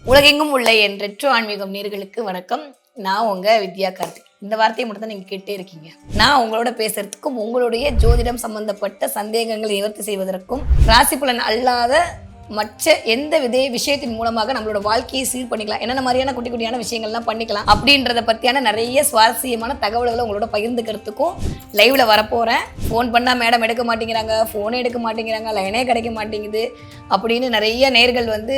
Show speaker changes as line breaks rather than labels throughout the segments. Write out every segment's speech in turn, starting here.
உலகெங்கும் உள்ள என் ரெட்ரோ ஆன்மீகம் நேர்களுக்கு வணக்கம். நான் உங்க வித்யா கார்த்திக். இந்த வார்த்தையை மட்டும் தான் நீங்க கேட்டே இருக்கீங்க. நான் உங்களோட பேசுறதுக்கும் உங்களுடைய ஜோதிடம் சம்பந்தப்பட்ட சந்தேகங்களை நிவர்த்தி செய்வதற்கும் ராசி பலன் அல்லாத மற்ற எந்த விதை விஷயத்தின் மூலமாக நம்மளோட வாழ்க்கையை சீர் பண்ணிக்கலாம் என்னென்ன மாதிரியான குட்டி குட்டியான விஷயங்கள்லாம் பண்ணிக்கலாம் அப்படின்றத பற்றியான நிறைய சுவாரஸ்யமான தகவல்களை உங்களோட பகிர்ந்துக்கிறதுக்கும் லைவ்ல வரப்போகிறேன் ஃபோன் பண்ணால் மேடம் எடுக்க மாட்டேங்கிறாங்க ஃபோனே எடுக்க மாட்டேங்கிறாங்க லைனே கிடைக்க மாட்டேங்குது அப்படின்னு நிறைய நேர்கள் வந்து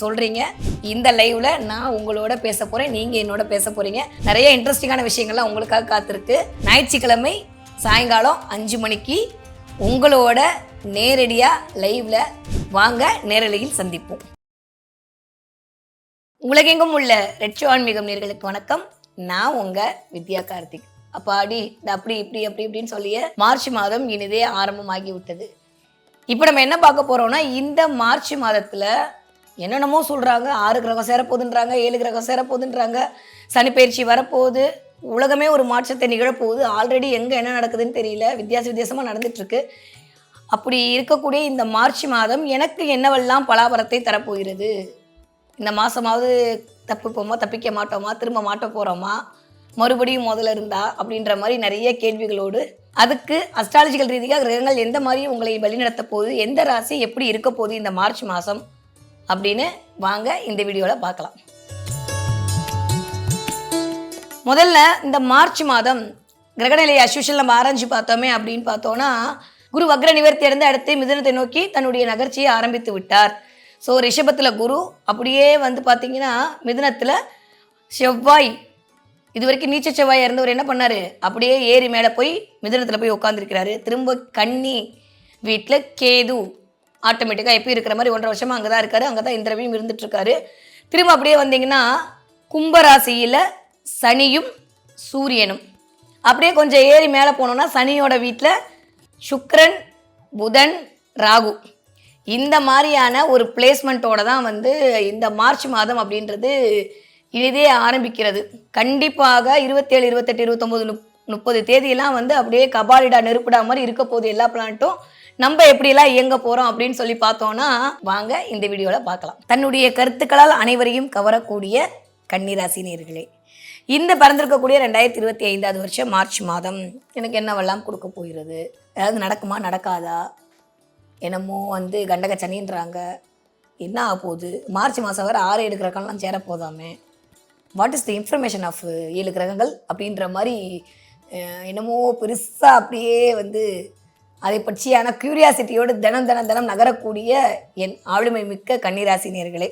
சொல்கிறீங்க இந்த லைவ்ல நான் உங்களோட பேச போகிறேன் நீங்கள் என்னோட பேச போகிறீங்க நிறைய இன்ட்ரெஸ்டிங்கான விஷயங்கள்லாம் உங்களுக்காக காத்திருக்கு. ஞாயிற்றுக்கிழமை சாயங்காலம் அஞ்சு மணிக்கு உங்களோட நேரடியாக லைவ்ல வாங்க நேரலையில் சந்திப்போம். உலகெங்கும் உள்ள ரெட்சோ ஆன்மீகம் நேர்களுக்கு வணக்கம். நான் உங்க வித்யா கார்த்திக். அப்பாடி இந்த அப்படி இப்படி அப்படி இப்படின்னு சொல்லிய மார்ச் மாதம் இனிதே ஆரம்பமாகி விட்டது. இப்போ நம்ம என்ன பார்க்க போறோம்னா இந்த மார்ச் மாதத்துல என்னென்னமோ சொல்றாங்க. ஆறு கிரகம் சேரப்போகுதுன்றாங்க ஏழு கிரகம் சேரப்போகுதுன்றாங்க. சனிப்பயிற்சி வரப்போகுது. உலகமே ஒரு மாற்றத்தை நிகழப்போகுது. ஆல்ரெடி எங்கே என்ன நடக்குதுன்னு தெரியல. வித்தியாச வித்தியாசமாக நடந்துட்டு இருக்கு. அப்படி இருக்கக்கூடிய இந்த மார்ச் மாதம் எனக்கு என்னவெல்லாம் பலாபரத்தை தரப்போகிறது? இந்த மாதமாவது தப்பிப்போமா தப்பிக்க மாட்டோமா திரும்ப மாட்ட போகிறோமா மறுபடியும் முதல்ல இருந்தா? அப்படின்ற மாதிரி நிறைய கேள்விகளோடு அதுக்கு அஸ்ட்ராலஜிக்கல் ரீதியாக கிரகங்கள் எந்த மாதிரி உங்களை வழிநடத்த போகுது எந்த ராசி எப்படி இருக்க போகுது இந்த மார்ச் மாதம் அப்படின்னு வாங்க இந்த வீடியோவில் பார்க்கலாம். முதல்ல இந்த மார்ச் மாதம் கிரகநிலையை அஸ்யூஷல் நம்ம ஆராய்ச்சி பார்த்தோமே அப்படின்னு பார்த்தோன்னா குரு வக்ர நிவர்த்தி அடைந்து அடுத்து மிதனத்தை நோக்கி தன்னுடைய நகர்ச்சியை ஆரம்பித்து விட்டார். ஸோ ரிஷபத்தில் குரு அப்படியே வந்து பார்த்தீங்கன்னா மிதுனத்தில் செவ்வாய் இது வரைக்கும் நீச்ச செவ்வாய் இருந்தவர் என்ன பண்ணார்? அப்படியே ஏறி மேலே போய் மிதனத்தில் போய் உட்காந்துருக்கிறாரு திரும்ப கன்னி வீட்டில் கேது ஆட்டோமேட்டிக்காக எப்பயும் இருக்கிற மாதிரி ஒன்றரை வருஷமாக அங்கே தான் இருக்காரு. அங்கே தான் இந்திரவியும் இருந்துட்டுருக்காரு. திரும்ப அப்படியே வந்தீங்கன்னா கும்பராசியில் சனியும் சூரியனும். அப்படியே கொஞ்சம் ஏறி மேலே போனோம்னா சனியோட வீட்டில் சுக்ரன் புதன் ராகு. இந்த மாதிரியான ஒரு பிளேஸ்மெண்ட்டோட தான் வந்து இந்த மார்ச் மாதம் அப்படின்றது இதே ஆரம்பிக்கிறது. கண்டிப்பாக இருபத்தேழு இருபத்தெட்டு இருபத்தொம்போது முப் முப்பது தேதியெல்லாம் வந்து அப்படியே கபாலிடா நெருப்பிடா மாதிரி இருக்க போகுது எல்லா பிளான்ட்டும் நம்ம எப்படியெல்லாம் இயங்க போகிறோம் அப்படின்னு சொல்லி பார்த்தோன்னா வாங்க இந்த வீடியோவில் பார்க்கலாம். தன்னுடைய கருத்துக்களால் அனைவரையும் கவரக்கூடிய கன்னிராசி நேர்களே இந்த பிறந்திருக்கக்கூடிய ரெண்டாயிரத்தி இருபத்தி ஐந்தாவது வருஷம் மார்ச் மாதம் எனக்கு என்னவெல்லாம் கொடுக்க போகிறது? ஏதாவது நடக்குமா நடக்காதா? என்னமோ வந்து கண்டக சனின்றாங்க என்ன ஆக போகுது? மார்ச் மாதம் வரை ஆறு ஏழு கிரகம்லாம் சேரப்போதாமே what is the information of ஏழு கிரகங்கள்? அப்படின்ற மாதிரி என்னமோ பெருசாக அப்படியே வந்து அதை பற்றியான க்யூரியாசிட்டியோடு தினம் தினம் தினம் நகரக்கூடிய என் ஆளுமை மிக்க கன்னிராசி நேர்களே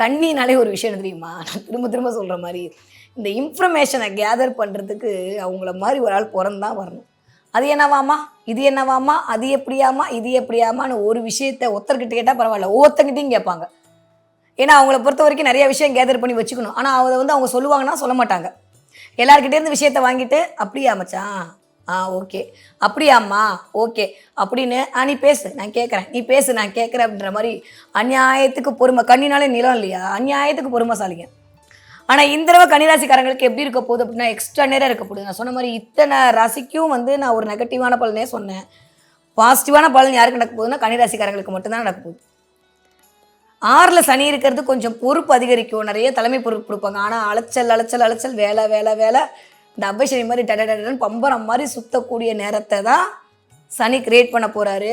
கண்ணினாலே ஒரு விஷயம் தெரியுமா? நான் திரும்ப திரும்ப சொல்கிற மாதிரி இந்த இன்ஃபர்மேஷனை கேதர் பண்ணுறதுக்கு அவங்கள மாதிரி ஒரு ஆள் பிறந்தான் வரணும். அது என்னவாமா இது என்னவாமா அது எப்படியாமா இது எப்படியாமான்னு ஒரு விஷயத்த ஒருத்தர்கிட்ட கேட்டால் பரவாயில்ல. ஒவ்வொருத்தங்கிட்டையும் கேட்பாங்க. ஏன்னா அவங்கள பொறுத்த வரைக்கும் நிறைய விஷயம் கேதர் பண்ணி வச்சுக்கணும். ஆனால் அதை வந்து அவங்க சொல்லுவாங்கன்னா சொல்ல மாட்டாங்க. எல்லாருக்கிட்டேருந்து விஷயத்த வாங்கிட்டு அப்படியா மச்சான்? ஆ ஓகே. அப்படியாம்மா? ஓகே. அப்படின்னு ஆ நீ பேசு. நான் கேட்குறேன். நீ பேசு. நான் கேட்குறேன். அப்படின்ற மாதிரி அநியாயத்துக்கு பொறுமை. கண்ணினாலே நிலம் இல்லையா? அநியாயத்துக்கு பொறுமைசாலிங்க. ஆனால் இந்த தடவை கன்னிராசிக்காரங்களுக்கு எப்படி இருக்க போகுது அப்படின்னா எக்ஸ்ட்ரா நேரம் இருக்க போகுது. நான் சொன்ன மாதிரி இத்தனை ராசிக்கும் வந்து நான் ஒரு நெகட்டிவான பலனே சொன்னேன். பாசிட்டிவான பலன் யாருக்கு நடக்க போகுதுன்னா கன்னிராசிக்காரங்களுக்கு மட்டும்தான் நடக்க போகுது. ஆறில் சனி இருக்கிறது கொஞ்சம் பொறுப்பு அதிகரிக்கும். நிறைய தலைமை பொறுப்பு கொடுப்பாங்க. ஆனால் அலைச்சல் அலைச்சல் அலைச்சல் வேலை வேலை வேலை. இந்த அவ்வை சனி மாதிரி டட டடன் பம்பரம் மாதிரி சுத்தக்கூடிய நேரத்தை தான் சனி கிரியேட் பண்ண போகிறாரு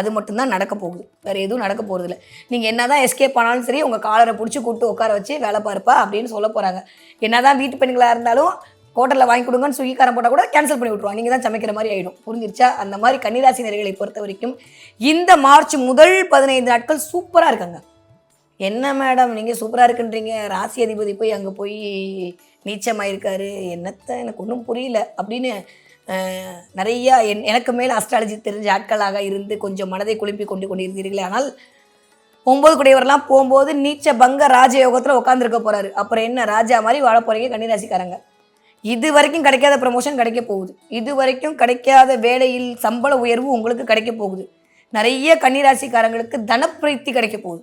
அது மட்டும்தான் நடக்க போகுது. வேறு எதுவும் நடக்க போகிறதில்ல நீங்கள் என்ன தான் எஸ்கேப் ஆனாலும் சரி உங்கள் காலரை பிடிச்சி கூப்பிட்டு உட்கார வச்சு வேலை பார்ப்பா அப்படின்னு சொல்ல போகிறாங்க என்ன தான் வீட்டு பெண்களாக இருந்தாலும் ஹோட்டலில் வாங்கி கொடுங்கன்னு சுகிக்காரம் போட்டால் கூட கேன்சல் பண்ணி விட்ருவாங்க நீங்கள் தான் சமைக்கிற மாதிரி ஆகிடும் புரிஞ்சிருச்சா? அந்த மாதிரி கன்னிராசி நேர்களை பொறுத்த வரைக்கும் இந்த மார்ச் முதல் பதினைந்து நாட்கள் சூப்பராக இருக்காங்க. என்ன மேடம் நீங்கள் சூப்பராக இருக்குன்றீங்க? ராசி அதிபதி போய் அங்கே போய் நீச்சமாயிருக்காரு. என்னத்தை? எனக்கு ஒன்றும் புரியல அப்படின்னு நிறையா என் எனக்கு மேல் அஸ்ட்ராலஜி தெரிஞ்ச ஆட்களாக இருந்து கொஞ்சம் மனதை குழப்பி கொண்டு கொண்டிருந்தீர்களே. ஆனால் ஒம்பது குடையவரெல்லாம் போகும்போது நீச்ச பங்க ராஜயோகத்தில் உட்காந்துருக்க போறாரு. அப்புறம் என்ன ராஜா மாதிரி வாழ போகிறீங்க கன்னிராசிக்காரங்க. இது வரைக்கும் கிடைக்காத ப்ரமோஷன் கிடைக்க போகுது. இது வரைக்கும் கிடைக்காத வேலையில் சம்பள உயர்வு உங்களுக்கு கிடைக்க போகுது. நிறைய கன்னிராசிக்காரங்களுக்கு தனப்பிரீத்தி கிடைக்க போகுது.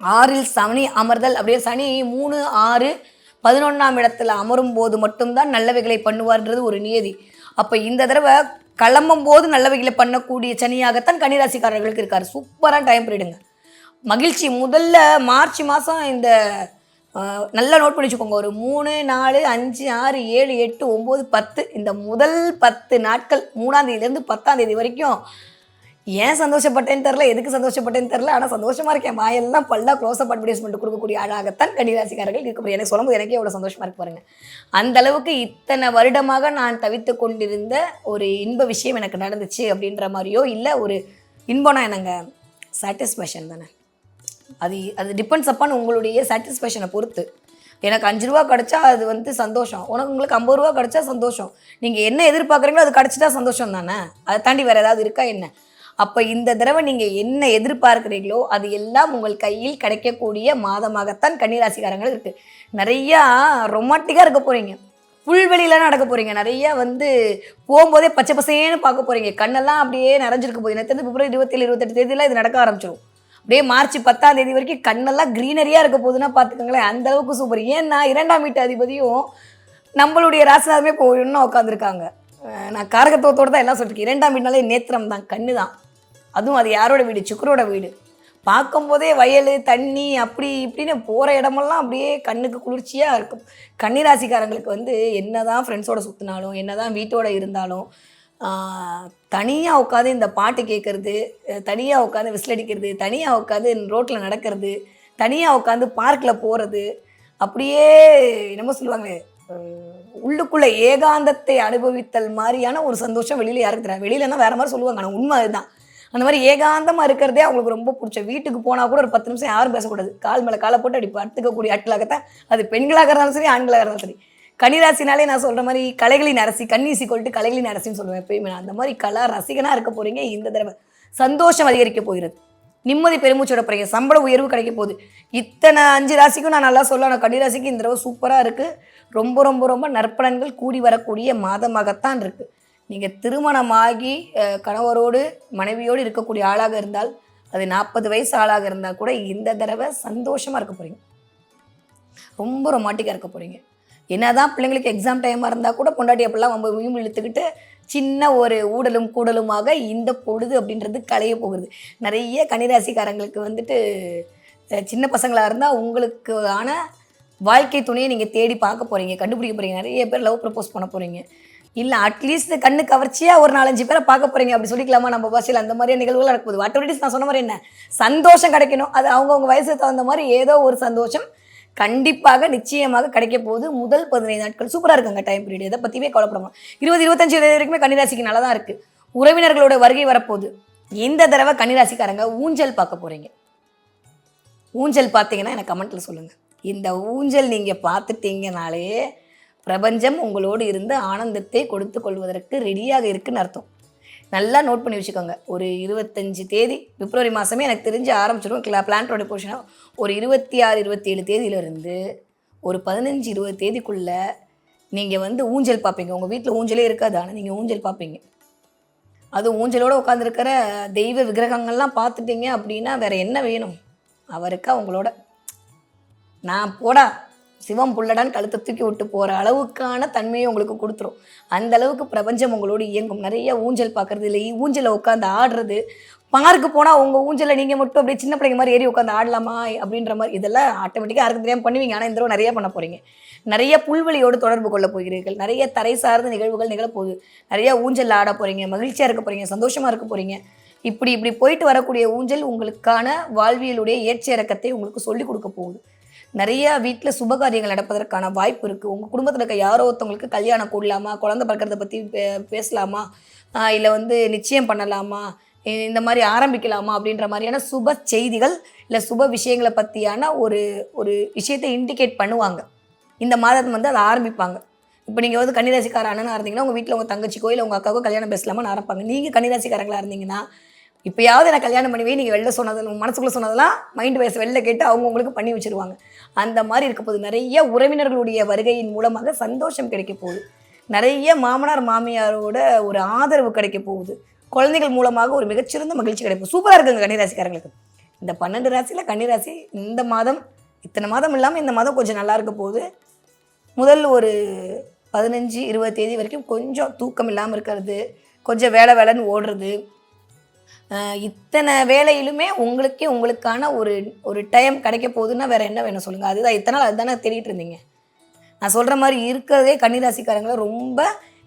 ஆறில் சனி அமர்தல் அப்படியே சனி மூணு ஆறு பதினொன்றாம் இடத்துல அமரும் போது மட்டும்தான் நல்லவைகளை பண்ணுவார்ன்றது ஒரு நியதி. அப்போ இந்த தடவை கிளம்பும் போது வகையில் பண்ணக்கூடிய சனியாகத்தான் கன்னிராசிக்காரர்களுக்கு இருக்கார். சூப்பராக டைம் பீரியடுங்க மகிழ்ச்சி. முதல்ல மார்ச் மாதம் இந்த நல்லா நோட் பண்ணி வச்சுக்கோங்க. ஒரு மூணு நாலு அஞ்சு ஆறு ஏழு எட்டு ஒம்பது பத்து இந்த முதல் பத்து நாட்கள் மூணாந்தேதியிலேருந்து பத்தாந்தேதி பத்தாம் தேதி வரைக்கும் ஏன் சந்தோஷப்பட்டேன்னு தெரில எதுக்கு சந்தோஷப்பட்டேன்னு தெரில ஆனால் சந்தோஷமாக இருக்கேன். மாயெல்லாம் பல்லா க்ளோஸ் அப் அட்வர்டைஸ்மெண்ட் கொடுக்கக்கூடிய ஆளாகத்தான் கன்னிராசிக்காரர்கள் இருக்கக்கூடிய. எனக்கு சொல்லும்போது எனக்கே எவ்வளோ சந்தோஷமாக இருக்கு பாருங்க. அந்த அளவுக்கு இத்தனை வருடமாக நான் தவித்து கொண்டிருந்த ஒரு இன்ப விஷயம் எனக்கு நடந்துச்சு அப்படின்ற மாதிரியோ இல்லை ஒரு இன்பம்னா என்னங்க? சாட்டிஸ்ஃபேக்ஷன் தானே. அது அது டிபெண்ட்ஸ் அப்பான் உங்களுடைய சாட்டிஸ்ஃபேக்ஷனை பொறுத்து. எனக்கு அஞ்சு ரூபா கிடைச்சா அது வந்து சந்தோஷம். உனக்கு உங்களுக்கு ஐம்பது ரூபா கிடைச்சா சந்தோஷம். நீங்கள் என்ன எதிர்பார்க்குறீங்களோ அது கிடச்சிட்டா சந்தோஷம் தானே. அதை தாண்டி வேறு ஏதாவது இருக்கா என்ன? அப்போ இந்த தடவை நீங்கள் என்ன எதிர்பார்க்குறீங்களோ அது எல்லாம் உங்கள் கையில் கிடைக்கக்கூடிய மாதமாகத்தான் கன்னிராசிக்காரங்கள் இருக்குது நிறையா ரொமாட்டிக்காக இருக்க போகிறீங்க புல்வெளியில நடக்க போகிறீங்க நிறையா வந்து போகும்போதே பச்சை பசேன்னு பார்க்க போகிறீங்க கண்ணெல்லாம் அப்படியே நிறைஞ்சிருக்க போகுது. எனக்கு தெரிஞ்சு பிப்ரவரி இருபத்தேழு இருபத்தெட்டு தேதியில் இது நடக்க ஆரம்பிச்சிடும் அப்படியே மார்ச் பத்தாம் தேதி வரைக்கும் கண்ணெல்லாம் க்ரீனரியாக இருக்க போகுதுன்னா பார்த்துக்கோங்களேன். அந்த அளவுக்கு சூப்பர் ஏன்னா இரண்டாம் வீட்டு அதிபதியும் நம்மளுடைய ராசினாலுமே இப்போ இன்னும் உட்காந்துருக்காங்க நான் காரகத்துவத்தோடு தான் எல்லாம் சொல்லியிருக்கேன் இரண்டாம் வீடுனாலே நேத்திரம் தான் கண்ணு தான் அதுவும் அது யாரோட வீடு? சுக்கரோட வீடு. பார்க்கும்போதே வயல் தண்ணி அப்படி இப்படின்னு போகிற இடமெல்லாம் அப்படியே கண்ணுக்கு குளிர்ச்சியாக இருக்கும் கன்னிராசிக்காரங்களுக்கு வந்து என்ன தான் ஃப்ரெண்ட்ஸோட சுற்றினாலும் என்னதான் வீட்டோட இருந்தாலும் தனியாக உட்காந்து இந்த பாட்டு கேட்குறது தனியாக உட்காந்து விசில் அடிக்கிறது தனியாக உட்காந்து ரோட்டில் நடக்கிறது தனியாக உட்காந்து பார்க்கில் போகிறது அப்படியே என்னமோ சொல்லுவாங்க உள்ளுக்குள்ளே ஏகாந்தத்தை அனுபவித்தல் மாதிரியான ஒரு சந்தோஷம் வெளியில் யாருக்கு தெரியாது வெளியிலன்னா வேற மாதிரி சொல்லுவாங்க. ஆனால் உண்மை அதுதான். அந்த மாதிரி ஏகாந்தமாக இருக்கிறதே அவங்களுக்கு ரொம்ப பிடிச்ச. வீட்டுக்கு போனால் கூட ஒரு பத்து நிமிஷம் யாரும் பேசக்கூடாது. கால் மேலே காலை போட்டு அப்படி படுத்துக்கக்கூடிய ஆட்களாகத்தான் அது பெண்களாக இருந்தாலும் சரி ஆண்களாக இருந்தாலும் சரி. கனிராசினாலே நான் சொல்கிற மாதிரி கலைகளின் அரசி கன்னீசி கொல்ட்டு கலைகளின் அரசின்னு சொல்லுவேன் எப்பயுமே நான். அந்த மாதிரி கலா ரசிகனாக இருக்க போகிறீங்க இந்த தடவை. சந்தோஷம் அதிகரிக்க போகிறது. நிம்மதி பெருமூச்சோட போகிறீங்க சம்பள உயர்வு கிடைக்க போகுது. இத்தனை அஞ்சு ராசிக்கும் நான் நல்லா சொல்ல ஆனால் கன்னிராசிக்கு இந்த தடவை சூப்பராக இருக்குது ரொம்ப ரொம்ப ரொம்ப நற்பலன்கள் கூடி வரக்கூடிய மாதமாகத்தான் இருக்குது நீங்கள் திருமணமாகி கணவரோடு மனைவியோடு இருக்கக்கூடிய ஆளாக இருந்தால் அது நாற்பது வயசு ஆளாக இருந்தால் கூட இந்த தடவை சந்தோஷமாக இருக்க போகிறீங்க ரொம்ப ரொமாட்டிக்காக இருக்க போகிறீங்க என்னதான் பிள்ளைங்களுக்கு எக்ஸாம் டைமாக இருந்தால் கூட பொண்டாட்டி அப்படிலாம் ரொம்ப மீன் இழுத்துக்கிட்டு சின்ன ஒரு ஊடலும் கூடலுமாக இந்த பொழுது அப்படின்றது களைய போகுது. நிறைய கன்னிராசிக்காரங்களுக்கு வந்துட்டு சின்ன பசங்களாக இருந்தால் உங்களுக்கு ஆன வாழ்க்கை துணையை நீங்கள் தேடி பார்க்க போகிறீங்க கண்டுபிடிக்க போகிறீங்க நிறைய பேர் லவ் ப்ரப்போஸ் பண்ண போகிறீங்க இல்லை அட்லீஸ்ட் கண்ணு கவர்ச்சியாக ஒரு நாலஞ்சு பேரை பார்க்க போகிறீங்க அப்படி சொல்லிக்கலாமா? நம்ம பாஷையில் அந்த மாதிரியான நிகழ்வுகள் நடக்குது வாட்டோடிஸ் நான் சொன்ன மாதிரி என்ன? சந்தோஷம் கிடைக்கணும். அது அவங்கவுங்க வயசுக்கு தகுந்த மாதிரி ஏதோ ஒரு சந்தோஷம் கண்டிப்பாக நிச்சயமாக கிடைக்க போகுது. முதல் பதினைந்து நாட்கள் சூப்பராக இருக்குங்க டைம் பீரியட் இதை பற்றியுமே கவலைப்படாமல் இருபது இருபத்தஞ்சு தேதி வரைக்குமே கன்னிராசிக்கு நல்லா தான் இருக்குது உறவினர்களோட வருகை வரப்போகுது. இந்த தடவை கன்னிராசிக்காரங்க ஊஞ்சல் பார்க்க போகிறீங்க ஊஞ்சல் பார்த்தீங்கன்னா எனக்கு கமெண்ட்டில் சொல்லுங்கள் இந்த ஊஞ்சல் நீங்கள் பார்த்துட்டீங்கனாலே பிரபஞ்சம் உங்களோடு இருந்து ஆனந்தத்தை கொடுத்து கொள்வதற்கு ரெடியாக இருக்குன்னு அர்த்தம். நல்லா நோட் பண்ணி வச்சுக்கோங்க. ஒரு இருபத்தஞ்சி தேதி பிப்ரவரி மாதமே எனக்கு தெரிஞ்சு ஆரம்பிச்சிடும் கிளா பிளான்டோட போர்ஷனாக ஒரு இருபத்தி ஆறு இருபத்தி ஏழு தேதியிலிருந்து ஒரு பதினஞ்சு இருபது தேதிக்குள்ளே நீங்கள் வந்து ஊஞ்சல் பார்ப்பீங்க. உங்கள் வீட்டில் ஊஞ்சலே இருக்காது. ஆனால் நீங்கள் ஊஞ்சல் பார்ப்பீங்க. அது ஊஞ்சலோடு உட்காந்துருக்கிற தெய்வ விக்கிரகங்கள்லாம் பார்த்துட்டீங்க அப்படின்னா வேறு என்ன வேணும்? அவருக்கா உங்களோட. நான் போடா. சிவம் புள்ளடான்னு கழுத்தை தூக்கி விட்டு போகிற அளவுக்கான தன்மையை உங்களுக்கு கொடுத்துரும். அந்த அளவுக்கு பிரபஞ்சம் உங்களோடு இயங்கும். நிறைய ஊஞ்சல் பார்க்கறது இல்லை. ஊஞ்சலை உட்காந்து ஆடுறது. பார்க்கு போனால் உங்கள் ஊஞ்சலில் நீங்கள் மட்டும் அப்படியே சின்ன பிள்ளைங்க மாதிரி ஏறி உட்காந்து ஆடலாமா? அப்படின்ற மாதிரி இதெல்லாம் ஆட்டோமேட்டிக்காக யாருக்கும் தெரியாமல் பண்ணுவீங்க. ஆனால் இந்த தடவை நிறைய பண்ண போகிறீங்க நிறைய புல்வெளியோடு தொடர்பு கொள்ள போகிறீர்கள். நிறைய தரை சார்ந்த நிகழ்வுகள் நிகழப்போகுது நிறைய ஊஞ்சல் ஆட போகிறீங்க மகிழ்ச்சியாக இருக்க போகிறீங்க சந்தோஷமாக இருக்க போகிறீங்க இப்படி இப்படி போயிட்டு வரக்கூடிய ஊஞ்சல் உங்களுக்கான வாழ்வியலுடைய ஏற்ற இறக்கத்தை உங்களுக்கு சொல்லிக் கொடுக்க போகுது. நிறைய வீட்டில் சுபகாரியங்கள் நடப்பதற்கான வாய்ப்பு இருக்குது உங்கள் குடும்பத்தில் இருக்க யாரோ ஒருத்தவங்களுக்கு கல்யாணம் கூடலாமா? குழந்தை பிறக்கிறத பற்றி பே பேசலாமா? இல்லை வந்து நிச்சயம் பண்ணலாமா? இந்த மாதிரி ஆரம்பிக்கலாமா? அப்படின்ற மாதிரியான சுப செய்திகள் இல்லை சுப விஷயங்களை பற்றியான ஒரு ஒரு விஷயத்தை இண்டிகேட் பண்ணுவாங்க. இந்த மாதம் வந்து அதை ஆரம்பிப்பாங்க. இப்போ நீங்கள் வந்து கன்னிராசிக்கார அண்ணனாக இருந்தீங்கன்னா உங்கள் வீட்டில் உங்கள் தங்கச்சிக்கோ இல்லை உங்கள் அக்காவுக்கோ கல்யாணம் பேசலாமான்னு ஆரம்பிப்பாங்க. நீங்கள் கன்னிராசிக்காரங்களாக இருந்தீங்கன்னா இப்போயாவது நான் கல்யாணம் பண்ணுவே நீங்கள் வெளில சொன்னது உங்கள் மனசுக்குள்ளே சொன்னதெல்லாம் மைண்ட் வயசு வெளில கேட்டு அவங்க உங்களுக்கு பண்ணி வச்சிருவாங்க. அந்த மாதிரி இருக்க போது நிறைய உறவினர்களுடைய வருகையின் மூலமாக சந்தோஷம் கிடைக்க போகுது. நிறைய மாமனார் மாமியாரோட ஒரு ஆதரவு கிடைக்க போகுது. குழந்தைகள் மூலமாக ஒரு மிகச்சிறந்த மகிழ்ச்சி கிடைக்கும் சூப்பராக இருக்குங்க கன்னிராசிக்காரங்களுக்கு. இந்த பன்னெண்டு ராசியில் கன்னிராசி இந்த மாதம் இத்தனை மாதம் இல்லாமல் இந்த மாதம் கொஞ்சம் நல்லா இருக்க போகுது. முதல் ஒரு பதினஞ்சு இருபது தேதி வரைக்கும் கொஞ்சம் தூக்கம் இல்லாமல் இருக்கிறது கொஞ்சம் வேலை வேலைன்னு ஓடுறது இத்தனை வேலையிலுமே உங்களுக்கே உங்களுக்கான ஒரு ஒரு டைம் கிடைக்க போகுதுன்னா வேற என்ன வேணும் சொல்லுங்கள் அதுதான் இத்தனை நாள் அதுதானே தேடிட்டு இருந்தீங்க. நான் சொல்கிற மாதிரி இருக்கிறதே கன்னிராசிக்காரங்களை ரொம்ப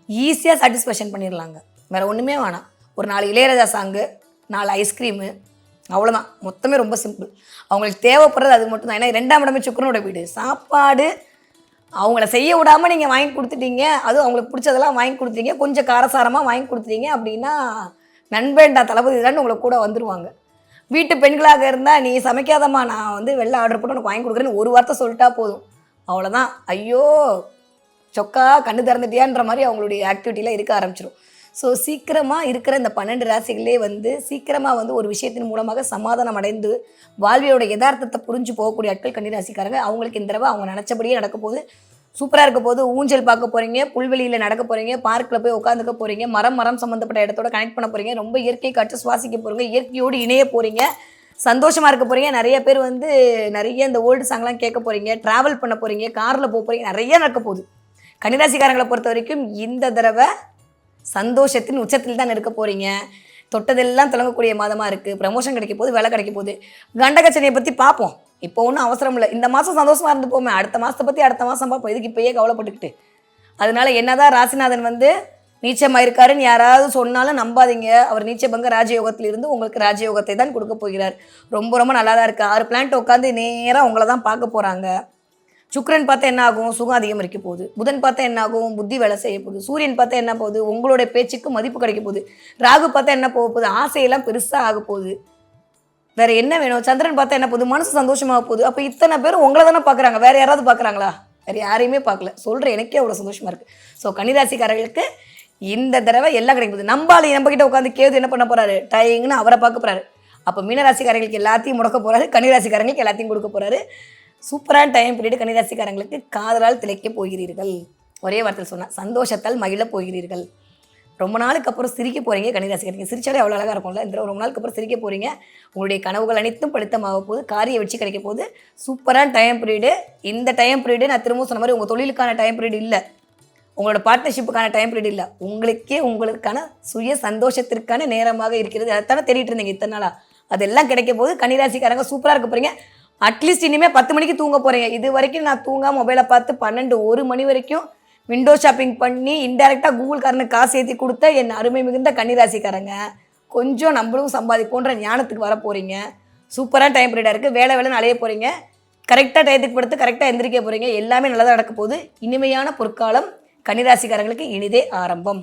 ஈஸியாக சாட்டிஸ்ஃபேக்ஷன் பண்ணிடலாங்க. வேற ஒன்றுமே வேணாம். ஒரு நாலு இளையராஜா சாங்கு நாலு ஐஸ்கிரீமு அவ்வளோதான் மொத்தமே ரொம்ப சிம்பிள் அவங்களுக்கு தேவைப்படுறது அது மட்டும் தான் ஏன்னா ரெண்டாம் இடமே சுக்கரனோட வீடு. சாப்பாடு அவங்கள செய்ய விடாமல் நீங்கள் வாங்கி கொடுத்துட்டீங்க. அதுவும் அவங்களுக்கு பிடிச்சதெல்லாம் வாங்கி கொடுத்தீங்க கொஞ்சம் காரசாரமாக வாங்கி கொடுத்துட்டீங்க அப்படின்னா நண்பேண்டா தளபதி தான் உங்களை கூட வந்துடுவாங்க வீட்டு பெண்களாக இருந்தால் நீ சமைக்காதம்மா நான் வந்து வெளில ஆர்டர் போட்டு உனக்கு வாங்கி கொடுக்குறேன்னு ஒரு வார்த்தை சொல்லிட்டா போதும். அவ்வளோதான் ஐயோ சொக்கா கண்ணு திறந்துட்டியான்ற மாதிரி அவங்களுடைய ஆக்டிவிட்டியில் இருக்க ஆரம்பிச்சிடும் ஸோ சீக்கிரமாக இருக்கிற இந்த பன்னெண்டு ராசிகளே வந்து சீக்கிரமாக வந்து ஒரு விஷயத்தின் மூலமாக சமாதானம் அடைந்து வாழ்வியோட யதார்த்தத்தை புரிஞ்சு போகக்கூடிய ஆட்கள் கன்னிராசிக்காரங்க அவங்களுக்கு இந்த தடவை அவங்க நினச்சபடியே நடக்க போகுது. சூப்பராக இருக்க போது ஊஞ்சல் பார்க்க போகிறீங்க புல்வெளியில் நடக்க போகிறீங்க பார்க்கில் போய் உட்காந்துக்க போகிறீங்க மரம் மரம் சம்மந்தப்பட்ட இடத்தோட கனெக்ட் பண்ண போகிறீங்க ரொம்ப இயற்கையை காற்று சுவாசிக்க போகிறீங்க இயற்கையோடு இணைய போகிறீங்க சந்தோஷமாக இருக்க போகிறீங்க நிறைய பேர் வந்து நிறைய இந்த ஓல்டு சாங்லாம் கேட்க போகிறீங்க ட்ராவல் பண்ண போகிறீங்க காரில் போக போகிறீங்க நிறைய நடக்க போகுது. கன்னிராசிக்காரங்களை பொறுத்த வரைக்கும் இந்த தடவை சந்தோஷத்தின் உச்சத்தில் தான் இருக்க போகிறீங்க தொட்டதெல்லாம் தொடங்கக்கூடிய மாதமாக இருக்குது ப்ரமோஷன் கிடைக்க போது வேலை கிடைக்க போகுது. கண்டகச்சனையை பற்றி பார்ப்போம் இப்போ ஒன்றும் அவசரம் இல்லை. இந்த மாதம் சந்தோஷமாக இருந்து போமே. அடுத்த மாதத்தை பற்றி அடுத்த மாதம் பார்ப்போம் இதுக்கு இப்போயே கவலைப்பட்டுக்கிட்டு? அதனால என்னதான் ராசிநாதன் வந்து நீச்சமாயிருக்காருன்னு யாராவது சொன்னாலும் நம்பாதீங்க. அவர் நீச்சபங்க ராஜயோகத்திலிருந்து உங்களுக்கு ராஜயோகத்தை தான் கொடுக்க போகிறார். ரொம்ப ரொம்ப நல்லா தான் இருக்குது ஆறு பிளான்ட் உட்காந்து நேராக உங்களை தான் பார்க்க போகிறாங்க சுக்கரன் பார்த்தா என்ன ஆகும்? சுகம் அதிகம் இருக்க போகுது. புதன் பார்த்தா என்ன ஆகும்? புத்தி வேலை செய்ய போகுது. சூரியன் பார்த்தா என்ன போகுது? உங்களோட பேச்சுக்கு மதிப்பு கிடைக்க போகுது. ராகு பார்த்தா என்ன போக போகுது? ஆசையெல்லாம் பெருசாக ஆக போகுது. வேற என்ன வேணும்? சந்திரன் பார்த்தா என்ன போகுது? மனசு சந்தோஷமாக போகுது. அப்போ இத்தனை பேர் உங்களை தானே பார்க்குறாங்க. வேற யாராவது பார்க்குறாங்களா? வேற யாரையுமே பார்க்கல. சொல்கிற எனக்கே அவ்வளோ சந்தோஷமாக இருக்குது ஸோ கன்னிராசிக்காரர்களுக்கு இந்த தடவை எல்லாம் கிடைக்க போகுது. நம்பாளி நம்ம உட்காந்து கேது என்ன பண்ண போறாரு? டைங்னு அவரை பார்க்க போறாரு. அப்போ மீனராசிக்காரங்களுக்கு எல்லாத்தையும் முடக்க போறாரு. கன்னிராசிக்காரங்களுக்கு எல்லாத்தையும் கொடுக்க போறாரு. சூப்பரான டைம் பீரியட் கன்னிராசிக்காரங்களுக்கு காதலால் திளைக்க போகிறீர்கள். ஒரே வார்த்தையில் சொன்னால் சந்தோஷத்தால் மகிழ போகிறீர்கள். ரொம்ப நாளுக்கு அப்புறம் சிரிக்க போகிறீங்க கன்னிராசிக்காரங்க சிரிச்சாலே அவ்வளோ அழகாக இருக்கும்ல? இந்த ரொம்ப நாளுக்கு அப்புறம் சிரிக்க போகிறீங்க உங்களுடைய கனவுகள் அனைத்தும் படுத்தமாக போகுது. காரிய வச்சு கிடைக்க போகுது. சூப்பரான டைம் பீரியடு இந்த டைம் பீரியடு நான் திரும்ப சொன்ன மாதிரி உங்கள் தொழிலுக்கான டைம் பீரியட் இல்லை. உங்களோட பார்ட்னர்ஷிப்புக்கான டைம் பீரியட் இல்லை. உங்களுக்கே உங்களுக்கான சுய சந்தோஷத்திற்கான நேரமாக இருக்கிறது. அதைத்தானே தேடிட்டு இருந்தீங்க இத்தனை நாளாக அதெல்லாம் கிடைக்க போது கன்னிராசிக்காரங்க சூப்பராக இருக்க போகிறீங்க அட்லீஸ்ட் இனிமேல் பத்து மணிக்கு தூங்க போகிறீங்க இது வரைக்கும் நான் தூங்காம மொபைலை பார்த்து பன்னெண்டு ஒரு மணி வரைக்கும் விண்டோ ஷாப்பிங் பண்ணி இன்டெரக்டாக கூகுள்காரனுக்கு காசு ஏற்றி கொடுத்த என் அருமை மிகுந்த கன்னிராசிக்காரங்க. கொஞ்சம் நம்மளும் சம்பாதிப்போன்ற ஞானத்துக்கு வர போகிறீங்க சூப்பராக டைம் பீரியடாக இருக்குது வேலை வேலைன்னு அலைய போகிறீங்க கரெக்டாக டயத்துக்கு படுத்து கரெக்டாக எந்திரிக்க போகிறீங்க எல்லாமே நல்லதாக நடக்க போகுது. இனிமையான பொற்காலம் கன்னிராசிக்காரங்களுக்கு இனிதே ஆரம்பம்.